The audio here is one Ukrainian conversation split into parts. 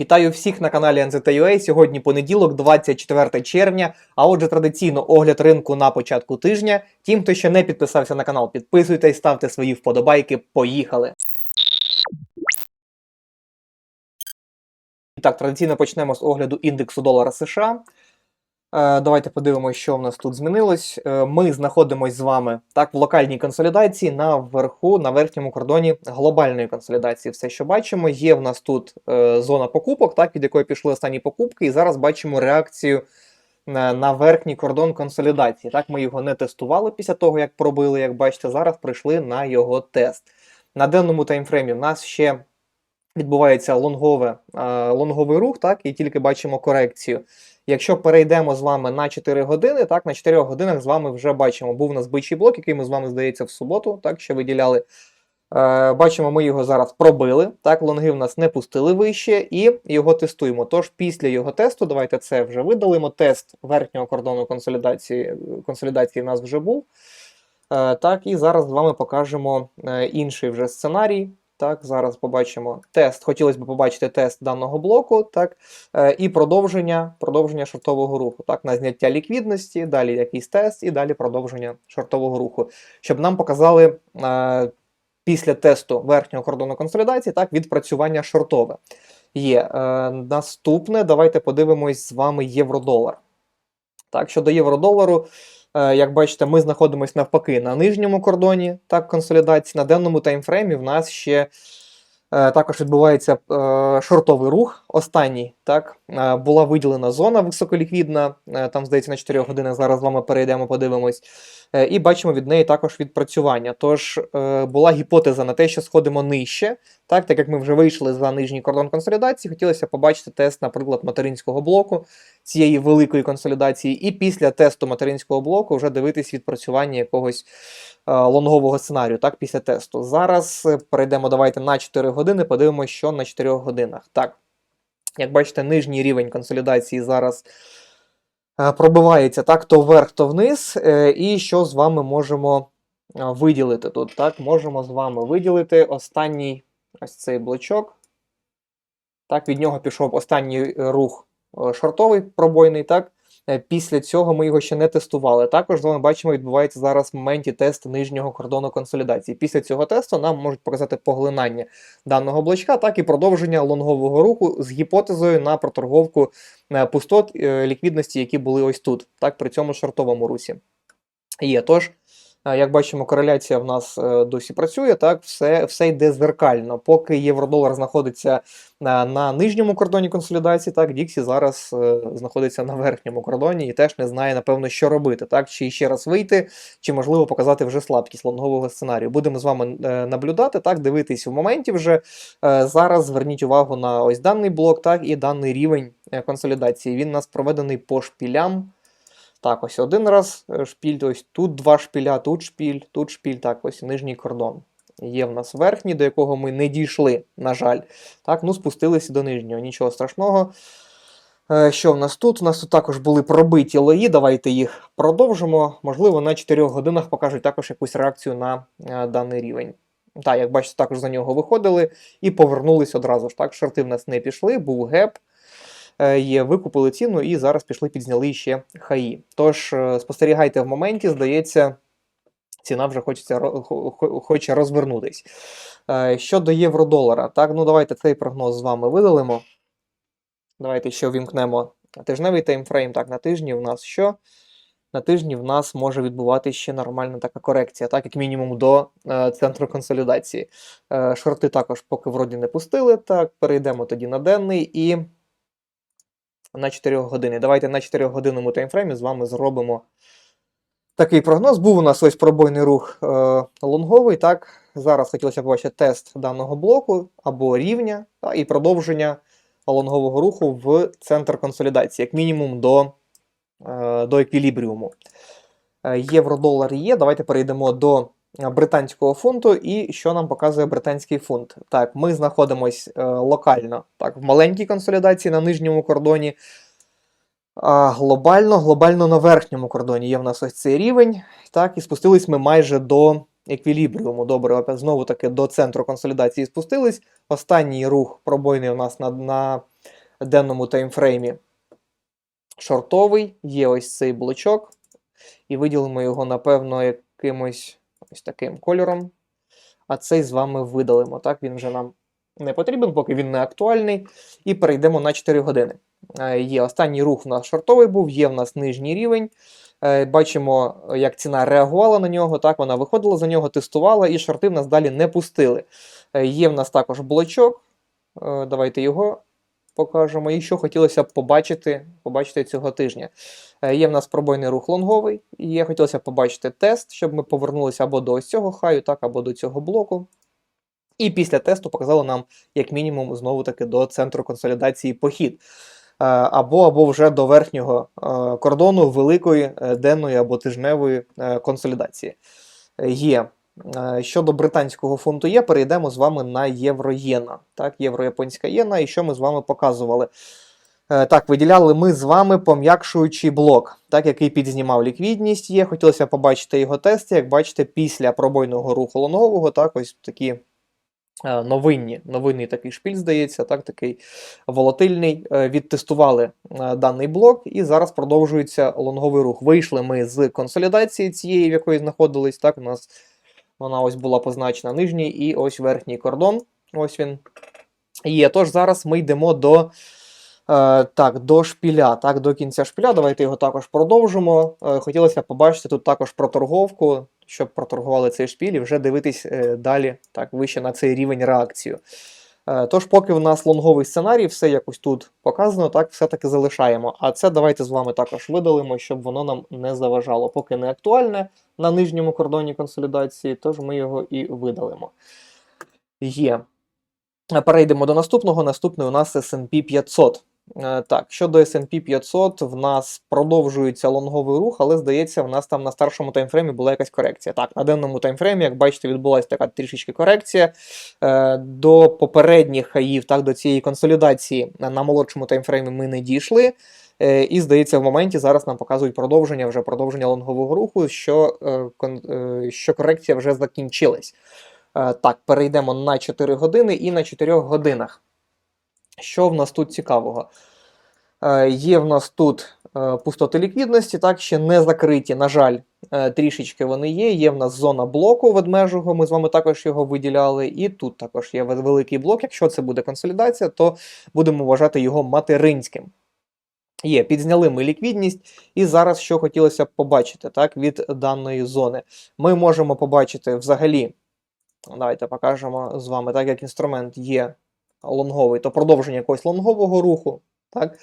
Вітаю всіх на каналі NZTUA. Сьогодні понеділок, 24 червня. А отже, традиційно огляд ринку на початку тижня. Тим, хто ще не підписався на канал, підписуйтесь, ставте свої вподобайки. Поїхали! І так, традиційно почнемо з огляду індексу долара США. Е, Давайте подивимося, що в нас тут змінилось. Е, Ми знаходимося з вами так в локальній консолідації на верху, на верхньому кордоні глобальної консолідації. Все, що бачимо, є в нас тут е, зона покупок, так від якої пішли останні покупки, і зараз бачимо реакцію на, верхній кордон консолідації. Так, ми його не тестували після того, як пробили. Як бачите, зараз прийшли на його тест. На денному таймфреймі в нас ще відбувається лонгове, лонговий рух, так, і тільки бачимо корекцію. Якщо перейдемо з вами на 4 години, так, на 4 годинах з вами вже бачимо, був у нас бичий блок, який ми з вами, здається, в суботу, так, ще виділяли. Е, бачимо, ми його зараз пробили. Так, лонги в нас не пустили вище і його тестуємо. Тож після його тесту, давайте це вже видалимо. Тест верхнього кордону консолідації, консолідації в нас вже був. Е, так, і зараз з вами покажемо е, інший вже сценарій. Так, зараз побачимо тест. Хотілося б побачити тест даного блоку, так, е, і продовження, продовження шортового руху. Так, на зняття ліквідності, далі якийсь тест, і далі продовження шортового руху. Щоб нам показали е, після тесту верхнього кордону консолідації, так, відпрацювання шортове. Є. Е, наступне, давайте подивимось з вами євро-долар. Так, щодо євро-долару, Як бачите, ми знаходимося навпаки на нижньому кордоні так, консолідації. На денному таймфреймі в нас ще е, також відбувається е, шортовий рух. Останній так, е, була виділена зона високоліквідна, е, там, здається, на 4 години. Зараз з вами перейдемо, подивимось. Е, і бачимо від неї також відпрацювання. Тож е, була гіпотеза на те, що сходимо нижче. Так, так як ми вже вийшли за нижній кордон консолідації, хотілося побачити тест, наприклад, материнського блоку цієї великої консолідації, і після тесту материнського блоку вже дивитись відпрацювання якогось е, лонгового сценарію, так, після тесту. Зараз перейдемо давайте на 4 години, подивимося, що на 4 годинах. Так, як бачите, нижній рівень консолідації зараз пробивається так, то вверх, то вниз. Е, і що з вами можемо е, виділити тут? Так, можемо з вами виділити останній ось цей блочок. Так, від нього пішов останній е, рух е, шортовий пробойний. Так, Е, після цього ми його ще не тестували. Також з вами бачимо, відбувається зараз в моменті тест нижнього кордону консолідації. Після цього тесту нам можуть показати поглинання даного блочка, так і продовження лонгового руху з гіпотезою на проторговку е, пустот е, ліквідності, які були ось тут, так, при цьому шортовому русі. Є. Тож, е, як бачимо, кореляція в нас е, досі працює, так, все, все йде зеркально. Поки євро-долар знаходиться на, на нижньому кордоні консолідації, так, Діксі зараз е, знаходиться на верхньому кордоні і теж не знає, напевно, що робити, так, чи ще раз вийти, чи можливо показати вже слабкість лонгового сценарію. Будемо з вами е, наблюдати, так, дивитись в моменті вже. Е, зараз зверніть увагу на ось даний блок, так, і даний рівень е, консолідації. Він у нас проведений по шпілям. Так, ось один раз е, шпіль, ось тут два шпіля, тут шпіль, тут шпіль, так, ось нижній кордон. Є в нас верхній, до якого ми не дійшли, на жаль. Так, ну спустилися до нижнього, нічого страшного. Е, Що в нас тут? У нас тут також були пробиті лої. Давайте їх продовжимо. Можливо, на 4 годинах покажуть також якусь реакцію на е, даний рівень. Так, як бачите, також за нього виходили і повернулись одразу ж. Так, шорти в нас не пішли, був геп. Е, Є, викупили ціну і зараз пішли, підзняли ще хаї. Тож е, спостерігайте в моменті, здається, ціна вже хочеться, хоче розвернутись. Е, Щодо євро-долара, так, ну давайте цей прогноз з вами видалимо. Давайте ще ввімкнемо тижневий таймфрейм. Так, на тижні в нас що? На тижні в нас може відбуватися ще нормальна така корекція, так, як мінімум до е, центру консолідації. Е, шорти також поки вроді не пустили. Так, перейдемо тоді на денний і на 4 години. Давайте на 4 годинному таймфреймі з вами зробимо такий прогноз. Був у нас ось пробойний рух е, лонговий. Так, зараз хотілося побачити тест даного блоку або рівня та, і продовження лонгового руху в центр консолідації, як мінімум до, е, до еквілібріуму. Е, Євро-долар є. Давайте перейдемо до британського фунту. І що нам показує британський фунт? Так, ми знаходимось е, локально так, в маленькій консолідації на нижньому кордоні. А глобально, глобально на верхньому кордоні є в нас ось цей рівень. Так, і спустились ми майже до еквілібріуму. Добре, знову таки до центру консолідації спустились. Останній рух пробойний у нас на, на денному таймфреймі шортовий, є ось цей блочок, і виділимо його, напевно, якимось ось таким кольором. А цей з вами видалимо. Так, він вже нам не потрібен, поки він не актуальний. І перейдемо на 4 години. Е, Є останній рух у нас шортовий був, є в нас нижній рівень. Е, Бачимо, як ціна реагувала на нього. Так, вона виходила за нього, тестувала, і шорти в нас далі не пустили. Е, Є в нас також блочок. Давайте його покажемо. І що хотілося б побачити, побачити цього тижня. Е, Є в нас пробойний рух лонговий, і є хотілося побачити тест, щоб ми повернулися або до ось цього хаю, так, або до цього блоку. І після тесту показало нам, як мінімум, знову-таки до центру консолідації похід. Е, Або, або вже до верхнього е, кордону великої денної або тижневої консолідації. Є. Щодо британського фунту є, перейдемо з вами на євро-єна. Так, євро-японська єна, і що ми з вами показували? Е, Так, виділяли ми з вами пом'якшуючий блок, так, який підзнімав ліквідність є. Хотілося побачити його тести. Як бачите, після пробойного руху лонгового, так, ось такі е, новинні, новинний такий шпіль, здається, так, такий волатильний. Е, Відтестували даний блок, і зараз продовжується лонговий рух. Вийшли ми з консолідації цієї, в якої знаходились. Так, у нас вона ось була позначена нижній і ось верхній кордон. Ось він є. Тож зараз ми йдемо до. Е, так, до шпіля, так, до кінця шпіля. Давайте його також продовжимо. Е, хотілося побачити тут також проторговку, щоб проторгували цей шпіль і вже дивитись е, далі, так, вище на цей рівень реакцію. Тож, поки в нас лонговий сценарій, все якось тут показано, так, все-таки залишаємо. А це давайте з вами також видалимо, щоб воно нам не заважало. Поки не актуальне на нижньому кордоні консолідації, тож ми його і видалимо. Є. Перейдемо до наступного. Наступний у нас S&P 500. Е, Так, щодо S&P 500, в нас продовжується лонговий рух, але здається, в нас там на старшому таймфреймі була якась корекція. Так, на денному таймфреймі, як бачите, відбулася така трішечки корекція. Е, До попередніх хаїв, так, до цієї консолідації на молодшому таймфреймі ми не дійшли. Е, І здається, в моменті зараз нам показують продовження, вже продовження лонгового руху, що, що корекція вже закінчилась. Так, перейдемо на 4 години і на 4 годинах. Що в нас тут цікавого? Е, Є в нас тут е, пустоти ліквідності, так, ще не закриті, на жаль, е, трішечки вони є. Є в нас зона блоку ведмежого, ми з вами також його виділяли. І тут також є великий блок. Якщо це буде консолідація, то будемо вважати його материнським. Є, підзняли ми ліквідність, і зараз що хотілося б побачити так, від даної зони. Ми можемо побачити взагалі, давайте покажемо з вами, так як інструмент є лонговий, то продовження якогось лонгового руху. Так?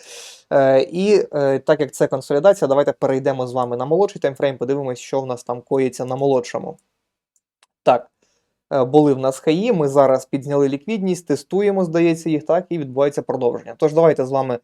Е, і е, так як це консолідація, давайте перейдемо з вами на молодший таймфрейм, подивимось, що в нас там коїться на молодшому. Так, е, були в нас хаї, ми зараз підзняли ліквідність, тестуємо, здається, їх, так, і відбувається продовження. Тож давайте з вами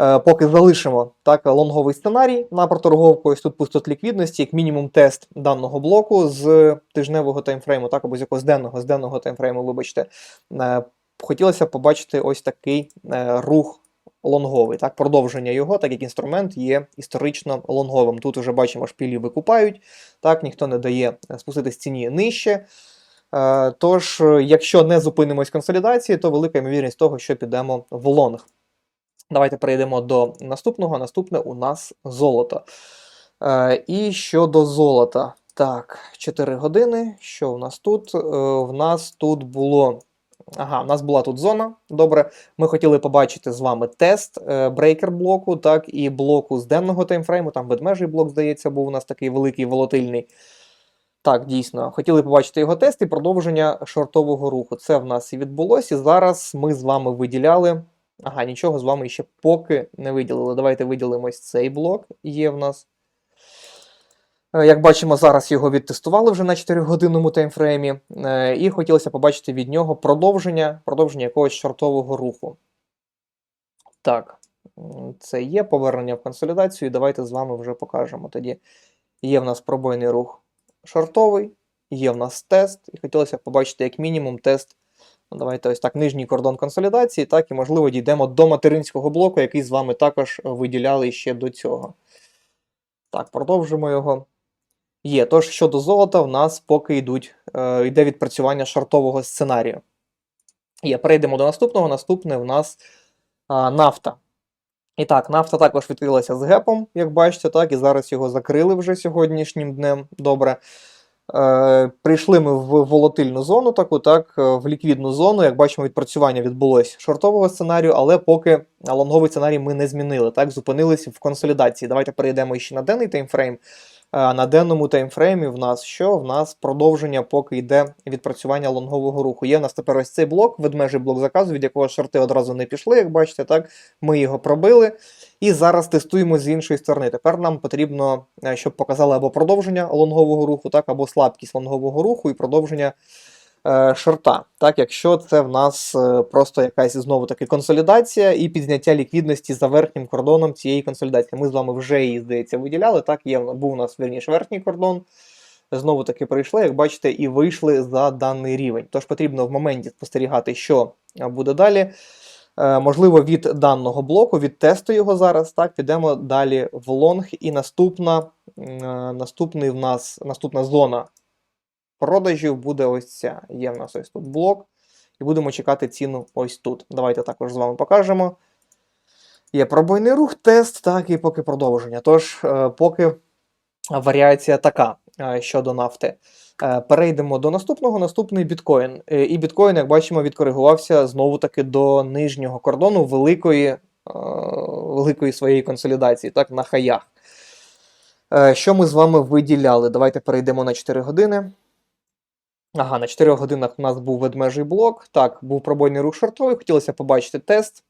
е, поки залишимо так, лонговий сценарій на проторговку. Ось тут пустот ліквідності, як мінімум тест даного блоку з тижневого таймфрейму, так, або з якогось денного, з денного таймфрейму, вибачте. Е, Хотілося побачити ось такий е, рух лонговий, так, продовження його, так як інструмент є історично лонговим. Тут вже бачимо, шпілі викупають, так, ніхто не дає е, спуститись ціні нижче. Е, Тож, якщо не зупинимось консолідації, то велика ймовірність того, що підемо в лонг. Давайте перейдемо до наступного. Наступне у нас золото. І щодо золота. Так, 4 години. Що в нас тут? В нас тут було. Ага, у нас була тут зона. Добре. Ми хотіли побачити з вами тест е, брейкер блоку, так, і блоку з денного таймфрейму. Там ведмежий блок, здається, був у нас такий великий волатильний. Так, дійсно. Хотіли побачити його тест і продовження шортового руху. Це в нас і відбулося. Зараз ми з вами виділяли. Ага, нічого з вами ще поки не виділили. Давайте виділимось цей блок. Є в нас. Е, Як бачимо, зараз його відтестували вже на 4-годинному таймфреймі, е, і хотілося побачити від нього продовження, продовження якогось шортового руху. Так, це є повернення в консолідацію. Давайте з вами вже покажемо. Тоді є в нас пробойний рух шортовий, є в нас тест, і хотілося побачити як мінімум тест. Ну, давайте ось так, нижній кордон консолідації, так, і можливо дійдемо до материнського блоку, який з вами також виділяли ще до цього. Так, продовжимо його. Є. Тож щодо золота, в нас поки йдуть, е, йде відпрацювання шартового сценарію. Є, перейдемо до наступного. Наступне в нас А, нафта. І так, нафта також відкрилася з гепом, як бачите, так, і зараз його закрили вже сьогоднішнім днем. Добре. Е, прийшли ми в волатильну зону, таку, так, е, в ліквідну зону. Як бачимо, відпрацювання відбулось шортового сценарію, але поки лонговий сценарій ми не змінили. Так, зупинились в консолідації. Давайте перейдемо ще на денний таймфрейм. Е, На денному таймфреймі в нас що? В нас продовження, поки йде відпрацювання лонгового руху. Є в нас тепер ось цей блок, ведмежий блок заказу, від якого шорти одразу не пішли, як бачите, так. Ми його пробили. І зараз тестуємо з іншої сторони. Тепер нам потрібно, е, щоб показали або продовження лонгового руху, так, або слабкість лонгового руху і продовження шорта. Так, якщо це в нас е, просто якась знову таки консолідація і підзняття ліквідності за верхнім кордоном цієї консолідації. Ми з вами вже її, здається, виділяли. Так, є, був у нас верніше верхній кордон. Знову таки прийшли, як бачите, і вийшли за даний рівень. Тож потрібно в моменті спостерігати, що е, буде далі. Е, Можливо, від даного блоку, від тесту його зараз, так, підемо далі в лонг. І наступна, е, наступний в нас, наступна зона продажів буде ось ця. Є в нас ось тут блок. І будемо чекати ціну ось тут. Давайте також з вами покажемо. Є пробойний рух, тест, так, і поки продовження. Тож, е, поки варіація така е, щодо нафти. Е, Перейдемо до наступного. Наступний біткоін. І біткоін, як бачимо, відкоригувався знову таки до нижнього кордону великої, великої своєї консолідації, так, на хаях. Що ми з вами виділяли? Давайте перейдемо на 4 години. Ага, на 4 годинах у нас був ведмежий блок. Так, був пробойний рух шортовий. Хотілося побачити тест,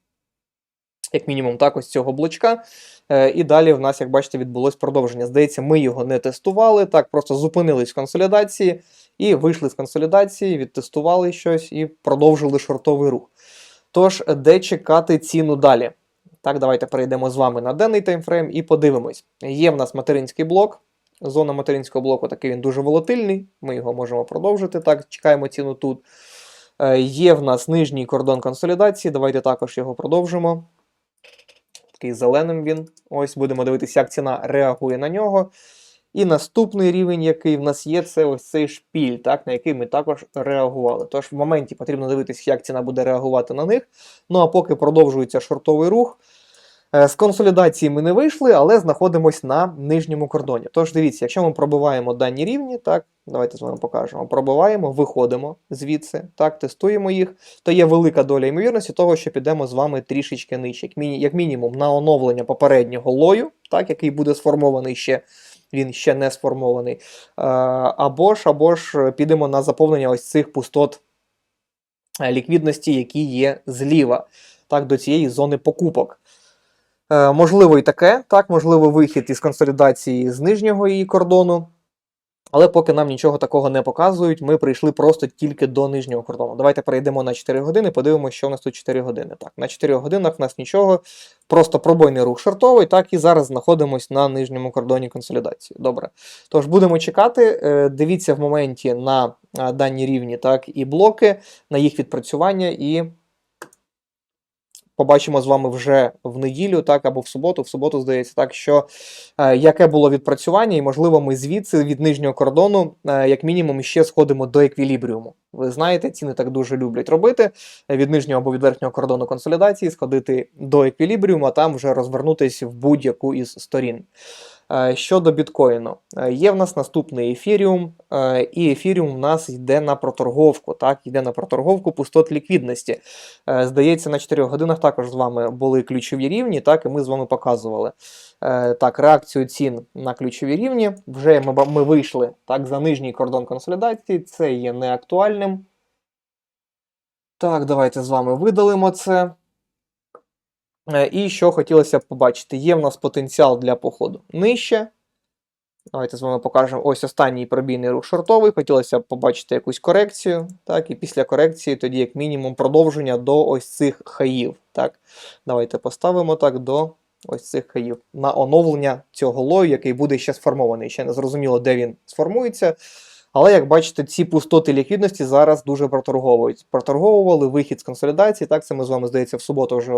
як мінімум, так, ось цього блочка. Е, І далі в нас, як бачите, відбулось продовження. Здається, ми його не тестували, так, просто зупинились в консолідації і вийшли з консолідації, відтестували щось і продовжили шортовий рух. Тож, де чекати ціну далі? Так, давайте перейдемо з вами на денний таймфрейм і подивимось. Є в нас материнський блок. Зона материнського блоку такий він дуже волатильний. Ми його можемо продовжити. Так, чекаємо ціну тут. Е, Є в нас нижній кордон консолідації. Давайте також його продовжимо. Такий зеленим він. Ось будемо дивитися, як ціна реагує на нього. І наступний рівень, який в нас є, це ось цей шпіль, так, на який ми також реагували. Тож в моменті потрібно дивитися, як ціна буде реагувати на них. Ну а поки продовжується шортовий рух. Е, З консолідації ми не вийшли, але знаходимося на нижньому кордоні. Тож дивіться, якщо ми пробиваємо дані рівні, так, давайте з вами покажемо. Пробиваємо, виходимо звідси, так, тестуємо їх, то є велика доля ймовірності того, що підемо з вами трішечки нижче, як, міні, як мінімум на оновлення попереднього лою, так, який буде сформований ще. Він ще не сформований. Е, Або ж, або ж підемо на заповнення ось цих пустот е, ліквідності, які є зліва, так, до цієї зони покупок. Е, можливо, і таке, так, можливо, вихід із консолідації з нижнього її кордону. Але поки нам нічого такого не показують, ми прийшли просто тільки до нижнього кордону. Давайте перейдемо на 4 години, подивимося, що у нас тут 4 години. Так, на 4 годинах в нас нічого, просто пробойний рух шортовий, так і зараз знаходимося на нижньому кордоні консолідації. Добре. Тож будемо чекати. Е, Дивіться в моменті на дані рівні, так, і блоки, на їх відпрацювання і побачимо з вами вже в неділю, так, або в суботу, в суботу, здається, так, що е, яке було відпрацювання, і, можливо, ми звідси від нижнього кордону, е, як мінімум, ще сходимо до еквілібріуму. Ви знаєте, ціни так дуже люблять робити від нижнього або від верхнього кордону консолідації, сходити до еквілібріуму, а там вже розвернутися в будь-яку із сторін. Е, Щодо біткоїну, Е, є в нас наступний ефіріум, е, і ефіріум у нас йде на проторговку. Так, йде на проторговку пустот ліквідності. Здається, на 4 годинах також з вами були ключові рівні, так, і ми з вами показували. Так, реакцію цін на ключові рівні. Вже ми, ми вийшли так, за нижній кордон консолідації, це є неактуальним. Так, давайте з вами видалимо це. Е, І що хотілося б побачити, є в нас потенціал для походу нижче. Давайте з вами покажемо ось останній пробійний рух шортовий. Хотілося б побачити якусь корекцію. Так, і після корекції тоді, як мінімум, продовження до ось цих хаїв. Так, давайте поставимо так до ось цих хаїв на оновлення цього лою, який буде ще сформований. Ще не зрозуміло, де він сформується. Але як бачите, ці пустоти ліквідності зараз дуже проторговують. Проторговували вихід з консолідації. Так, це ми з вами здається в суботу вже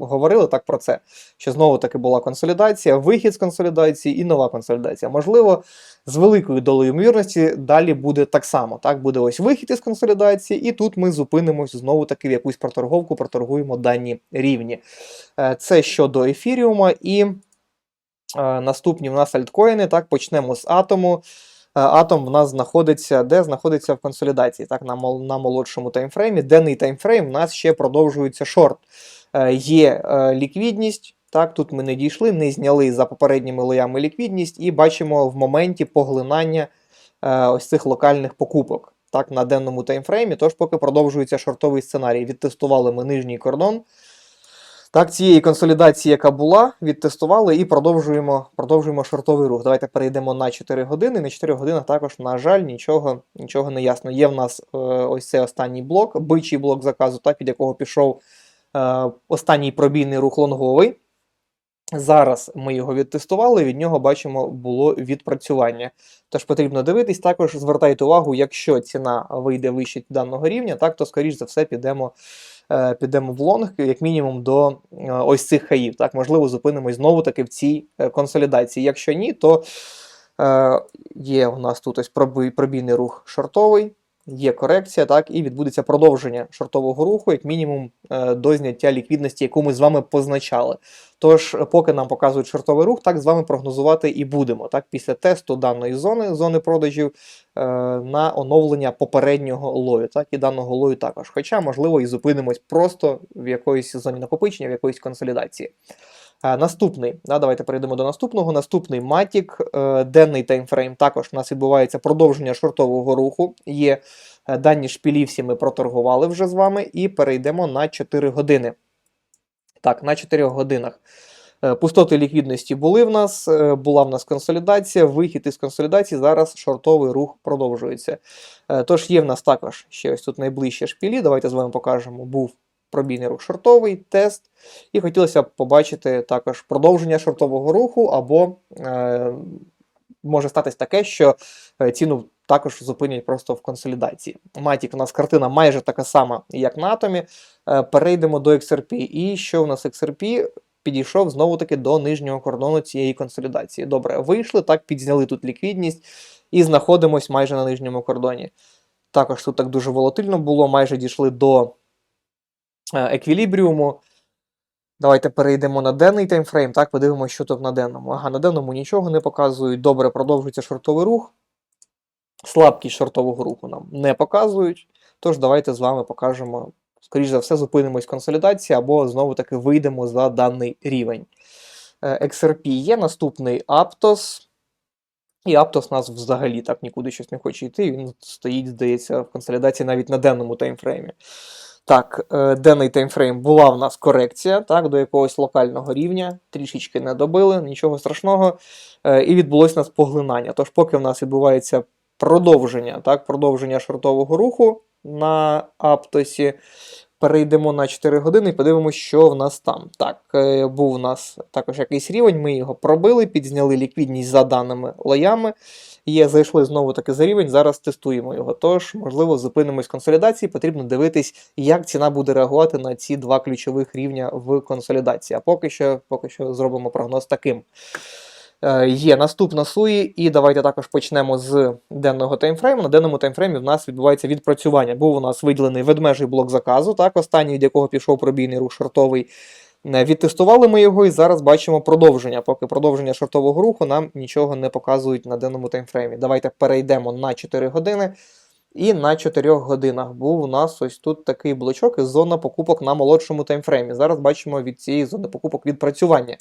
говорили так про це. Що знову таки була консолідація, вихід з консолідації і нова консолідація. Можливо, з великою долею ймовірності далі буде так само. Так, буде ось вихід із консолідації, і тут ми зупинимось знову таки в якусь проторговку, проторгуємо дані рівні. Е, Це щодо ефіріума і. Е, Наступні в нас альткоїни. Так, почнемо з атому. Е, Атом в нас знаходиться, де знаходиться в консолідації, так, на, на молодшому таймфреймі. Денний таймфрейм в нас ще продовжується шорт. Е, Є е, ліквідність. Так, тут ми не дійшли, не зняли за попередніми лоями ліквідність, і бачимо в моменті поглинання е, ось цих локальних покупок так, на денному таймфреймі. Тож, поки продовжується шортовий сценарій, відтестували ми нижній кордон. Так, цієї консолідації, яка була, відтестували і продовжуємо, продовжуємо шортовий рух. Давайте перейдемо на 4 години. На 4 години також, на жаль, нічого, нічого не ясно. Є в нас е, ось цей останній блок, бичий блок заказу, так, від якого пішов е, останній пробійний рух лонговий. Зараз ми його відтестували, від нього бачимо було відпрацювання. Тож потрібно дивитись, також звертайте увагу, якщо ціна вийде вище даного рівня, так, то скоріш за все підемо, підемо в лонг, як мінімум, до е, ось цих хаїв. Так, можливо, зупинимось знову таки в цій е, консолідації. Якщо ні, то е, є у нас тут ось пробійний рух шортовий. Є корекція, так, і відбудеться продовження шортового руху, як мінімум, е, до зняття ліквідності, яку ми з вами позначали. Тож, поки нам показують шортовий рух, так з вами прогнозувати і будемо. Так, після тесту даної зони, зони продажів е, на оновлення попереднього лою, так, і даного лою також. Хоча, можливо, і зупинимось просто в якоїсь зоні накопичення, в якоїсь консолідації. Наступний, да, давайте перейдемо до наступного. Наступний матік, е, денний таймфрейм. Також у нас відбувається продовження шортового руху. Є е, дані шпілі, всі ми проторгували вже з вами, і перейдемо на 4 години. Так, на 4 годинах. Е, Пустоти ліквідності були в нас, була в нас консолідація, вихід із консолідації, зараз шортовий рух продовжується. Тож є в нас також ще ось тут найближчі шпілі. Давайте з вами покажемо. Був пробійний рух шортовий, тест. І хотілося б побачити також продовження шортового руху, або е, може статись таке, що е, ціну також зупинять просто в консолідації. Матік у нас картина майже така сама, як на атомі. Е, перейдемо до XRP. І що в нас XRP? Підійшов знову-таки до нижнього кордону цієї консолідації. Добре, вийшли, так, підзняли тут ліквідність і знаходимось майже на нижньому кордоні. Також тут так дуже волатильно було, майже дійшли до еквілібріуму. Давайте перейдемо на денний таймфрейм. Так, подивимося, що тут на денному. Ага, на денному нічого не показують. Добре, продовжується шортовий рух. Слабкість шортового руху нам не показують. Тож давайте з вами покажемо, скоріш за все, зупинимось консолідації або знову-таки вийдемо за даний рівень. Е, XRP є наступний Aptos. І Aptos нас взагалі так нікуди щось не хоче йти. Він стоїть, здається, в консолідації навіть на денному таймфреймі. Так, е, денний таймфрейм була в нас корекція так, до якогось локального рівня, трішечки не добили, нічого страшного. Е, І відбулось у нас поглинання. Тож, поки в нас відбувається продовження, так, продовження шортового руху на Аптосі, перейдемо на 4 години і подивимося, що в нас там. Так, е, був у нас також якийсь рівень, ми його пробили, підзняли ліквідність за даними лоями. Є, зайшли знову таки за рівень, зараз тестуємо його. Тож, можливо, зупинимось консолідації. Потрібно дивитись, як ціна буде реагувати на ці два ключових рівня в консолідації. А поки що, поки що зробимо прогноз таким. Е, Є наступна суї, і давайте також почнемо з денного таймфрейму. На денному таймфреймі в нас відбувається відпрацювання. Був у нас виділений ведмежий блок заказу, так, останній, від якого пішов пробійний рух шортовий. Е, Відтестували ми його і зараз бачимо продовження. Поки продовження шортового руху нам нічого не показують на денному таймфреймі. Давайте перейдемо на 4 години. І на 4 годинах був у нас ось тут такий блочок із зона покупок на молодшому таймфреймі. Зараз бачимо від цієї зони покупок відпрацювання.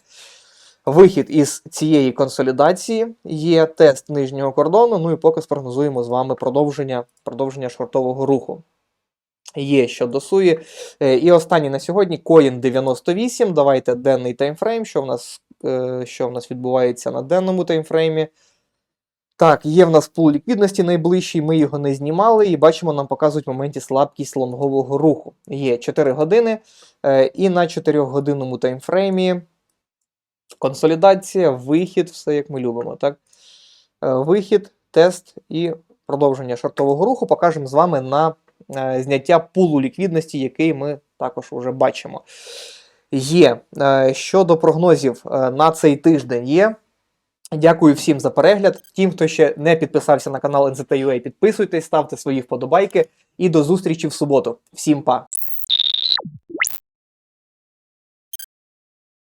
Вихід із цієї консолідації є тест нижнього кордону. Ну і поки спрогнозуємо з вами продовження, продовження шортового руху. Є щодо суї. Е, І останній на сьогодні Coin 98. Давайте денний таймфрейм. Що в нас, е, що в нас відбувається на денному таймфреймі? Так, є в нас пул ліквідності найближчий, ми його не знімали, і бачимо, нам показують в моменті слабкість лонгового руху. Є 4 години, е, і на 4-годинному таймфреймі консолідація, вихід, все як ми любимо. так? Е, Вихід, тест і продовження шортового руху, покажемо з вами на е, зняття пулу ліквідності, який ми також вже бачимо. Є. Е, Щодо прогнозів на цей тиждень є. Дякую всім за перегляд. Тим, хто ще не підписався на канал NZT.ua, підписуйтесь, ставте свої вподобайки і до зустрічі в суботу. Всім па!